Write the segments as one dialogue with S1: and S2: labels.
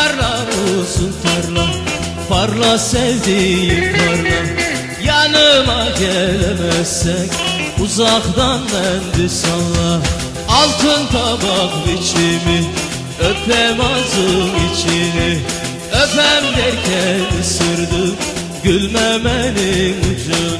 S1: Parla olsun parla Parla sevdiğim parla Yanıma gelemezsek Uzaktan mendi salla Altın tabak biçimi Öpem ağzım içini. Öpem derken ısırdım Gülmemenin ucunu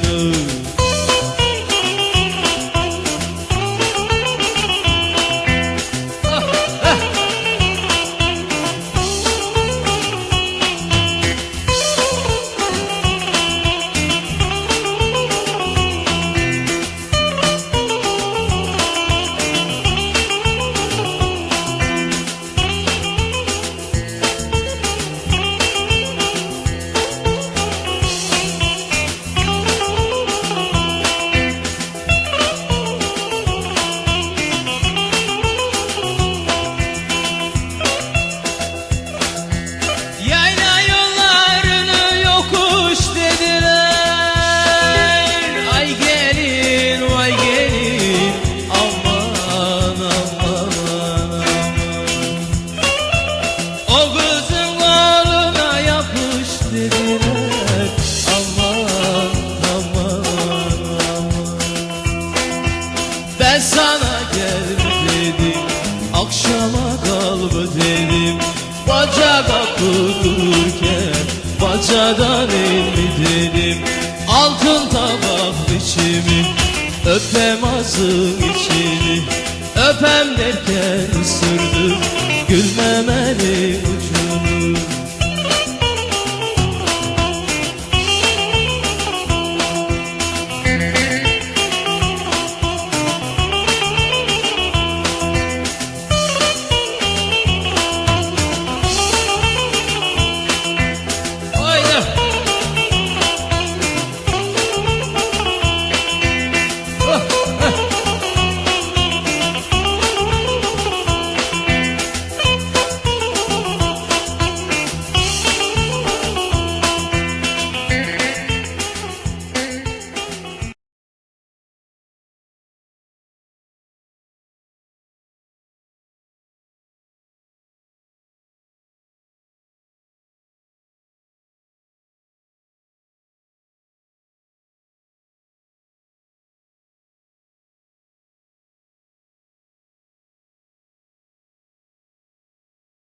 S1: Elmi dedim. Altın tabak biçimi Öpem ağzın içini Öpem derken ısırdım Gülmemenin